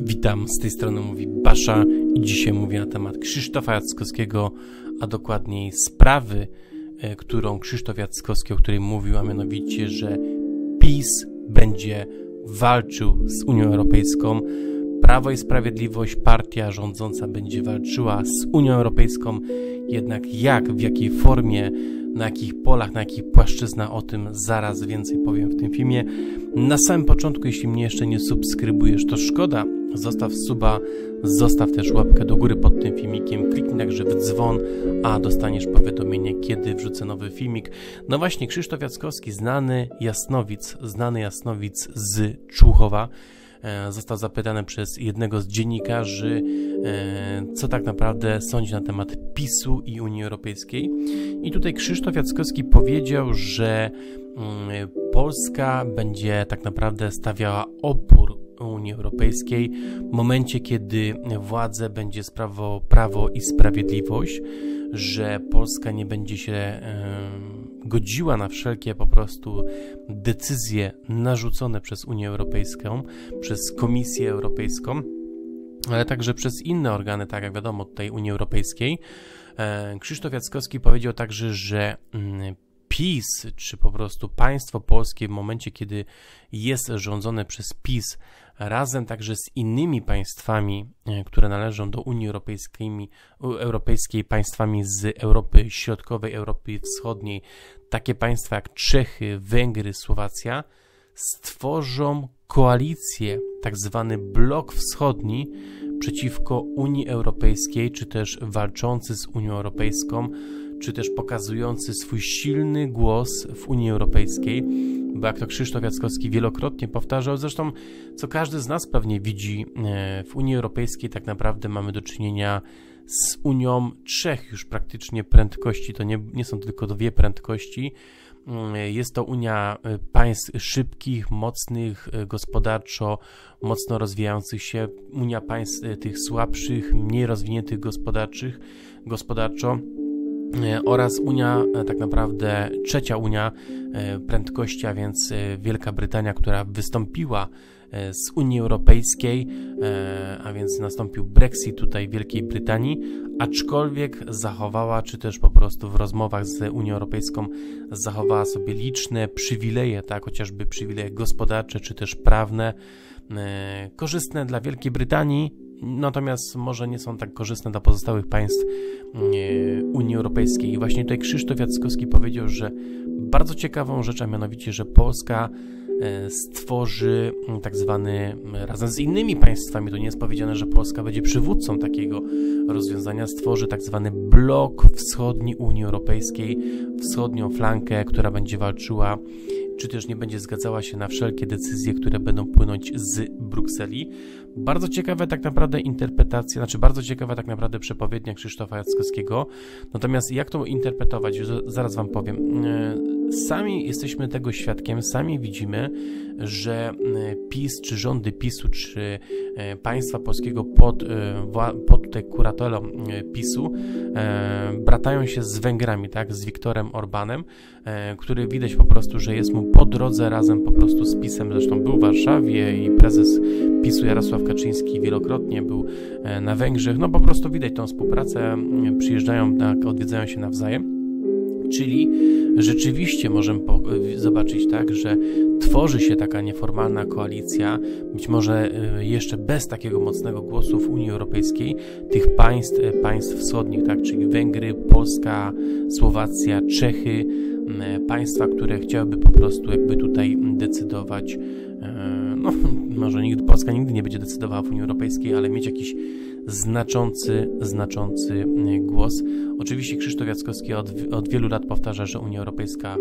Witam, z tej strony mówi Basza i dzisiaj mówię na temat Krzysztofa Jackowskiego, a dokładniej sprawy, e, którą Krzysztof Jackowski, o której mówił, a mianowicie, że PiS będzie walczył z Unią Europejską, Prawo i Sprawiedliwość, partia rządząca będzie walczyła z Unią Europejską, jednak jak, w jakiej formie, na jakich polach, na jakich płaszczyznach, o tym zaraz więcej powiem w tym filmie. Na samym początku, jeśli mnie jeszcze nie subskrybujesz, to szkoda, zostaw suba, zostaw też łapkę do góry pod tym filmikiem, kliknij także w dzwon, a dostaniesz powiadomienie, kiedy wrzucę nowy filmik. No właśnie, Krzysztof Jackowski, znany jasnowic, znany jasnowic z Człuchowa, e, został zapytany przez jednego z dziennikarzy, e, co tak naprawdę sądzi na temat PiSu i Unii Europejskiej. I tutaj Krzysztof Jackowski powiedział, że mm, Polska będzie tak naprawdę stawiała opór Unii Europejskiej w momencie, kiedy władzę będzie sprawowało prawo i sprawiedliwość, że Polska nie będzie się e, godziła na wszelkie po prostu decyzje narzucone przez Unię Europejską, przez Komisję Europejską, ale także przez inne organy, tak jak wiadomo, tej Unii Europejskiej. E, Krzysztof Jackowski powiedział także, że mm, PiS, czy po prostu państwo polskie w momencie, kiedy jest rządzone przez PiS, razem także z innymi państwami, e, które należą do Unii Europejskiej, Europejskiej państwami z Europy Środkowej, Europy Wschodniej, takie państwa jak Czechy, Węgry, Słowacja, stworzą koalicję, tak zwany blok wschodni, przeciwko Unii Europejskiej, czy też walczący z Unią Europejską, czy też pokazujący swój silny głos w Unii Europejskiej, bo jak to Krzysztof Jackowski wielokrotnie powtarzał, zresztą co każdy z nas pewnie widzi, e, w Unii Europejskiej tak naprawdę mamy do czynienia z Unią trzech już praktycznie prędkości, to nie, nie są tylko dwie prędkości, mm, jest to Unia e, państw szybkich, mocnych e, gospodarczo, mocno rozwijających się, Unia państw tych słabszych, mniej rozwiniętych gospodarczych, gospodarczo. E, oraz Unia, e, tak naprawdę trzecia Unia e, prędkości, a więc Wielka Brytania, która wystąpiła z Unii Europejskiej, a więc nastąpił Brexit tutaj Wielkiej Brytanii, aczkolwiek zachowała, czy też po prostu w rozmowach z Unią Europejską zachowała sobie liczne przywileje, tak, chociażby przywileje gospodarcze, czy też prawne, korzystne dla Wielkiej Brytanii, natomiast może nie są tak korzystne dla pozostałych państw Unii Europejskiej. I właśnie tutaj Krzysztof Jackowski powiedział, że bardzo ciekawą rzeczą, mianowicie, że Polska e, stworzy tak zwany, razem z innymi państwami, to nie jest powiedziane, że Polska będzie przywódcą takiego rozwiązania, stworzy tak zwany blok wschodni Unii Europejskiej, wschodnią flankę, która będzie walczyła czy też nie będzie zgadzała się na wszelkie decyzje, które będą płynąć z Brukseli. Bardzo ciekawa tak naprawdę interpretacja, znaczy bardzo ciekawa tak naprawdę przepowiednia Krzysztofa Jackowskiego. Natomiast jak to interpretować, zaraz Wam powiem. E, sami jesteśmy tego świadkiem, sami widzimy, że e, PiS, czy rządy PiSu, czy e, państwa polskiego pod, pod tutaj kuratelą PiSu bratają się z Węgrami, tak, z Wiktorem Orbanem, który widać po prostu, że jest mu po drodze razem po prostu z PiSem, zresztą był w Warszawie i prezes PiSu Jarosław Kaczyński wielokrotnie był e, na Węgrzech. No po prostu widać tą współpracę, przyjeżdżają, tak, odwiedzają się nawzajem. Czyli rzeczywiście możemy zobaczyć tak, że tworzy się taka nieformalna koalicja, być może e, jeszcze bez takiego mocnego głosu w Unii Europejskiej, tych państw, e, państw wschodnich, tak, czyli Węgry, Polska, Słowacja, Czechy, państwa, które chciałyby po prostu jakby tutaj decydować no, może nigdy, Polska nigdy nie będzie decydowała w Unii Europejskiej, ale mieć jakiś znaczący, znaczący e, głos. Oczywiście Krzysztof Jackowski od, od wielu lat powtarza, że Unia Europejska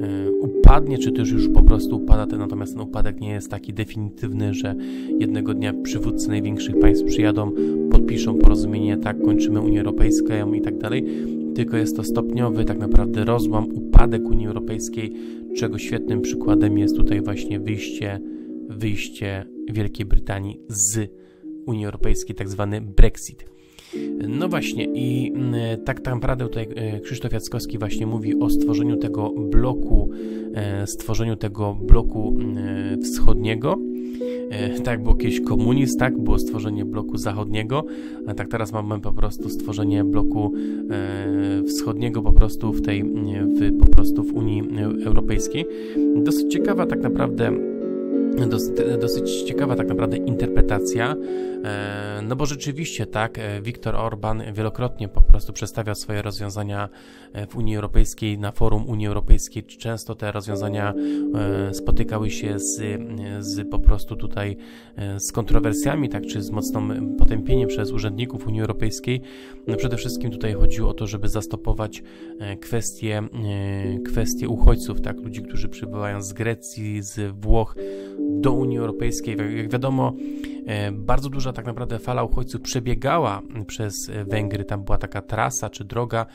e, upadnie, czy też już po prostu upada, natomiast ten upadek nie jest taki definitywny, że jednego dnia przywódcy największych państw przyjadą, podpiszą porozumienie, tak, kończymy Unię Europejską i tak dalej, tylko jest to stopniowy tak naprawdę rozłam, upadek Unii Europejskiej, czego świetnym przykładem jest tutaj właśnie wyjście wyjście Wielkiej Brytanii z Unii Europejskiej, tak zwany Brexit. No właśnie i mm, tak, naprawdę tutaj e, Krzysztof Jackowski właśnie mówi o stworzeniu tego bloku, e, stworzeniu tego bloku mm, wschodniego, tak było kiedyś komunizm, tak było stworzenie bloku zachodniego, a tak teraz mamy po prostu stworzenie bloku wschodniego po prostu w tej, w, po prostu w Unii Europejskiej. Dosyć ciekawa tak naprawdę Dosyć, dosyć, ciekawa tak naprawdę interpretacja, e, no bo rzeczywiście tak, e, Viktor Orban wielokrotnie po prostu przedstawiał swoje rozwiązania e, w Unii Europejskiej, na forum Unii Europejskiej. Często te rozwiązania spotykały się z, z po prostu tutaj z kontrowersjami, tak, czy z mocnym potępieniem przez urzędników Unii Europejskiej. No przede wszystkim tutaj chodziło o to, żeby zastopować kwestie, kwestie uchodźców, tak, ludzi, którzy przybywają z Grecji, z Włoch, do Unii Europejskiej. Jak wiadomo, e, bardzo duża tak naprawdę fala uchodźców przebiegała przez Węgry. Tam była taka trasa czy droga,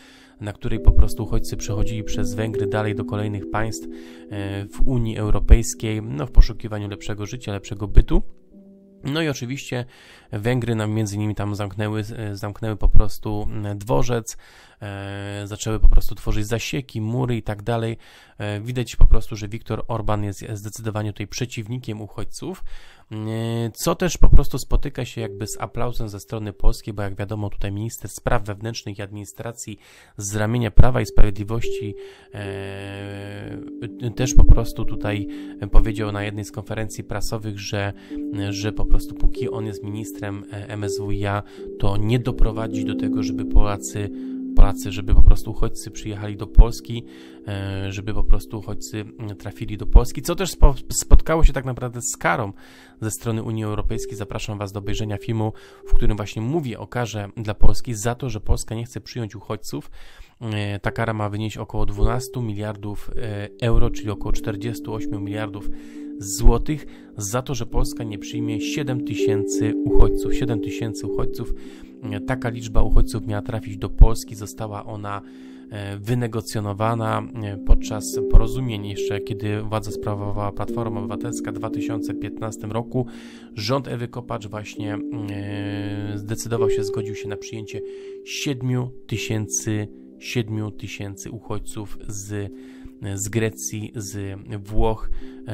na której po prostu uchodźcy przechodzili przez Węgry dalej do kolejnych państw e, w Unii Europejskiej, no, w poszukiwaniu lepszego życia, lepszego bytu. No i oczywiście Węgry nam między innymi tam zamknęły, e, zamknęły po prostu dworzec, zaczęły po prostu tworzyć zasieki, mury i tak dalej. E, widać po prostu, że Viktor Orban jest zdecydowanie tutaj przeciwnikiem uchodźców, e, co też po prostu spotyka się jakby z aplauzem ze strony polskiej, bo jak wiadomo tutaj minister spraw wewnętrznych i administracji z ramienia Prawa i Sprawiedliwości e, też po prostu tutaj powiedział na jednej z konferencji prasowych, że, że po prostu póki on jest ministrem MSWiA, to nie doprowadzi do tego, żeby Polacy Polacy, żeby po prostu uchodźcy przyjechali do Polski, e, żeby po prostu uchodźcy trafili do Polski, co też spotkało się tak naprawdę z karą ze strony Unii Europejskiej. Zapraszam Was do obejrzenia filmu, w którym właśnie mówię o karze dla Polski za to, że Polska nie chce przyjąć uchodźców. E, ta kara ma wynieść około 12 miliardów e, euro, czyli około 48 miliardów złotych za to, że Polska nie przyjmie 7 tysięcy uchodźców. 7 tysięcy uchodźców taka liczba uchodźców miała trafić do Polski, została ona e, wynegocjonowana e, podczas porozumień jeszcze, kiedy władzę sprawowała Platforma Obywatelska w 2015 roku. Rząd Ewy Kopacz właśnie e, zdecydował się, zgodził się na przyjęcie 7 tysięcy 7 tysięcy uchodźców z z Grecji, z Włoch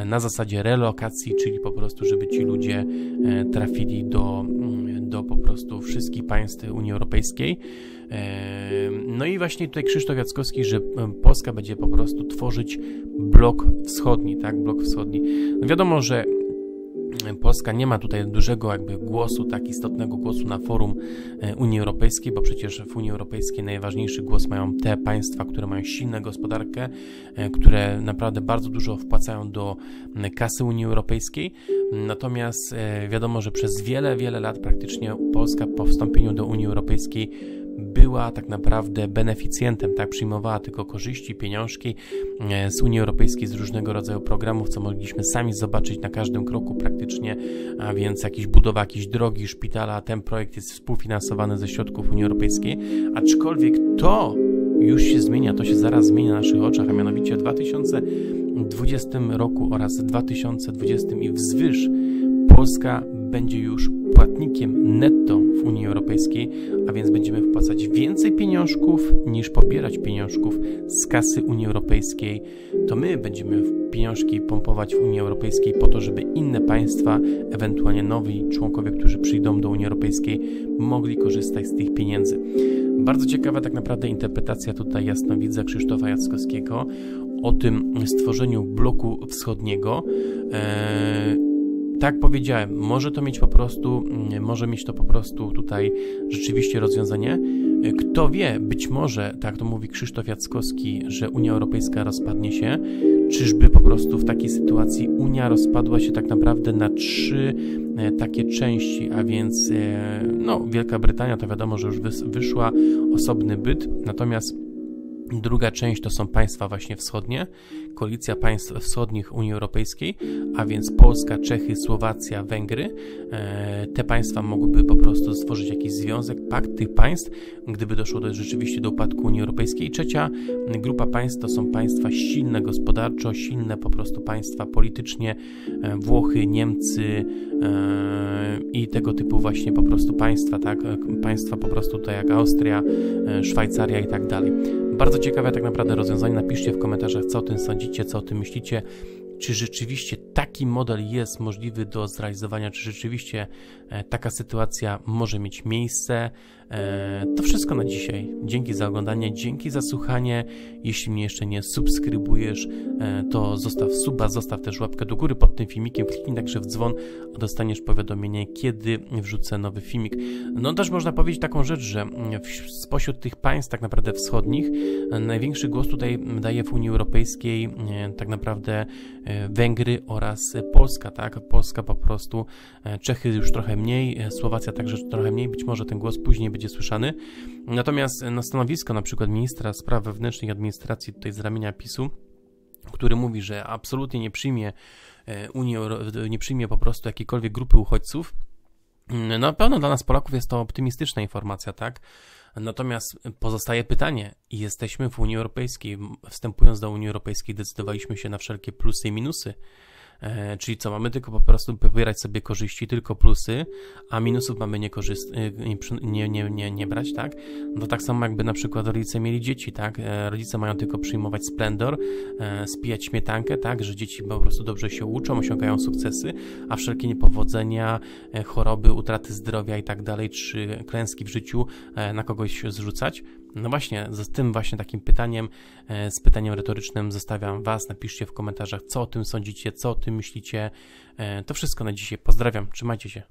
na zasadzie relokacji, czyli po prostu, żeby ci ludzie trafili do, do po prostu wszystkich państw Unii Europejskiej. No i właśnie tutaj Krzysztof Jackowski, że Polska będzie po prostu tworzyć blok wschodni, tak, blok wschodni. No wiadomo, że Polska nie ma tutaj dużego jakby głosu, tak istotnego głosu na forum e, Unii Europejskiej, bo przecież w Unii Europejskiej najważniejszy głos mają te państwa, które mają silną gospodarkę, e, które naprawdę bardzo dużo wpłacają do kasy Unii Europejskiej. Natomiast e, wiadomo, że przez wiele, wiele lat praktycznie Polska po wstąpieniu do Unii Europejskiej była tak naprawdę beneficjentem, tak przyjmowała tylko korzyści, pieniążki e, z Unii Europejskiej, z różnego rodzaju programów, co mogliśmy sami zobaczyć na każdym kroku praktycznie, a więc jakieś budowa jakiejś drogi, szpitala, ten projekt jest współfinansowany ze środków Unii Europejskiej, aczkolwiek to już się zmienia, to się zaraz zmienia na naszych oczach, a mianowicie w 2020 roku oraz 2020 i wzwyż Polska będzie już płatnikiem netto w Unii Europejskiej, a więc będziemy wpłacać więcej pieniążków niż pobierać pieniążków z kasy Unii Europejskiej. To my będziemy pieniążki pompować w Unii Europejskiej po to, żeby inne państwa, ewentualnie nowi członkowie, którzy przyjdą do Unii Europejskiej, mogli korzystać z tych pieniędzy. Bardzo ciekawa tak naprawdę interpretacja tutaj jasnowidza Krzysztofa Jackowskiego o tym stworzeniu bloku wschodniego. Eee, tak powiedziałem, może to mieć po prostu, mm, może mieć to po prostu tutaj rzeczywiście rozwiązanie. Kto wie, być może, tak to mówi Krzysztof Jackowski, że Unia Europejska rozpadnie się. Czyżby po prostu w takiej sytuacji Unia rozpadła się tak naprawdę na trzy e, takie części, a więc e, no, Wielka Brytania to wiadomo, że już wyszła osobny byt, natomiast Druga część to są państwa właśnie wschodnie, koalicja państw wschodnich Unii Europejskiej, a więc Polska, Czechy, Słowacja, Węgry. E, te państwa mogłyby po prostu stworzyć jakiś związek, pakt tych państw, gdyby doszło do, rzeczywiście do upadku Unii Europejskiej. I trzecia grupa państw to są państwa silne gospodarczo, silne po prostu państwa politycznie, e, Włochy, Niemcy e, i tego typu właśnie po prostu państwa, tak? Państwa po prostu to jak Austria, Szwajcaria i tak dalej. Bardzo ciekawe tak naprawdę rozwiązanie. Napiszcie w komentarzach, co o tym sądzicie, co o tym myślicie. Czy rzeczywiście taki model jest możliwy do zrealizowania, czy rzeczywiście e, taka sytuacja może mieć miejsce. E, to wszystko na dzisiaj. Dzięki za oglądanie, dzięki za słuchanie. Jeśli mnie jeszcze nie subskrybujesz, e, to zostaw suba, zostaw też łapkę do góry pod tym filmikiem, kliknij także w dzwon, a dostaniesz powiadomienie, kiedy wrzucę nowy filmik. No też można powiedzieć taką rzecz, że spośród tych państw tak naprawdę wschodnich największy głos tutaj daje w Unii Europejskiej tak naprawdę Węgry oraz Polska, tak? Polska po prostu, Czechy już trochę mniej, Słowacja także trochę mniej, być może ten głos później będzie słyszany. Natomiast na stanowisko na przykład ministra spraw wewnętrznych administracji tutaj z ramienia PiSu, który mówi, że absolutnie nie przyjmie e, Unii, nie przyjmie po prostu jakiejkolwiek grupy uchodźców, na pewno dla nas Polaków jest to optymistyczna informacja, tak? Natomiast pozostaje pytanie, jesteśmy w Unii Europejskiej, wstępując do Unii Europejskiej decydowaliśmy się na wszelkie plusy i minusy czyli co, mamy tylko po prostu pobierać sobie korzyści, tylko plusy, a minusów mamy nie, korzyst- e, nie, nie, nie, nie brać, tak? No tak samo jakby na przykład rodzice mieli dzieci, tak? E, rodzice mają tylko przyjmować splendor, spijać śmietankę, tak? Że dzieci po prostu dobrze się uczą, osiągają sukcesy, a wszelkie niepowodzenia, choroby, utraty zdrowia i tak dalej, czy klęski w życiu na kogoś zrzucać. No właśnie, z tym właśnie takim pytaniem, e, z pytaniem retorycznym zostawiam Was. Napiszcie w komentarzach, co o tym sądzicie, co o tym myślicie. E, to wszystko na dzisiaj. Pozdrawiam, trzymajcie się.